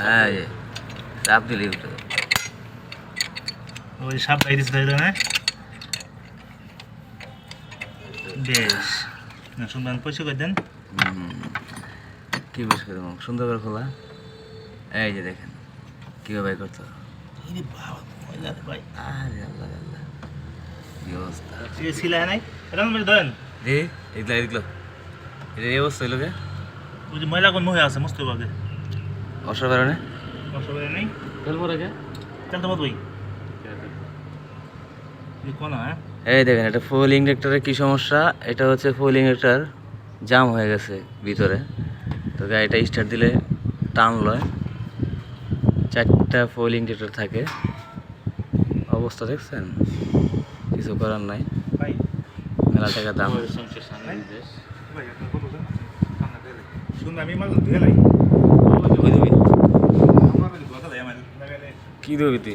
হ্যাঁ চাপ দিলেই উঠে ওই সাপ বাইরে তাই না বেশ। না শুনবেন পয়সা করে দেন। কি বেশ করে দেবো? সুন্দর করে খোলা। এই যে দেখেন কীভাবে করতে ভাই। কি অবস্থা? সে ছিল নাই? এটা নম্বর ধরেন। দি এগুলা এগুলো এটা এই অবস্থা হইল কে ওই যে ময়লা কোন মহে আছে মস্ত বাগে অসাধারণে? অসুবিধা নেই? ফেলব রেখে চল তো মত ওই হ্যাঁ? এই দেখেন এটা ফুল ইঞ্জেক্টরের কি সমস্যা? এটা হচ্ছে ফুল ইঞ্জেক্টর জাম হয়ে গেছে ভিতরে। তো গাড়িটা স্টার্ট দিলে টান লয়। চারটা ফুল ইঞ্জেক্টর থাকে। অবস্থা দেখছেন? কিছু করার নাই। মেলা টাকা দাম। সংসার সামনে দেশ ভাই আপনার কত দেন শুন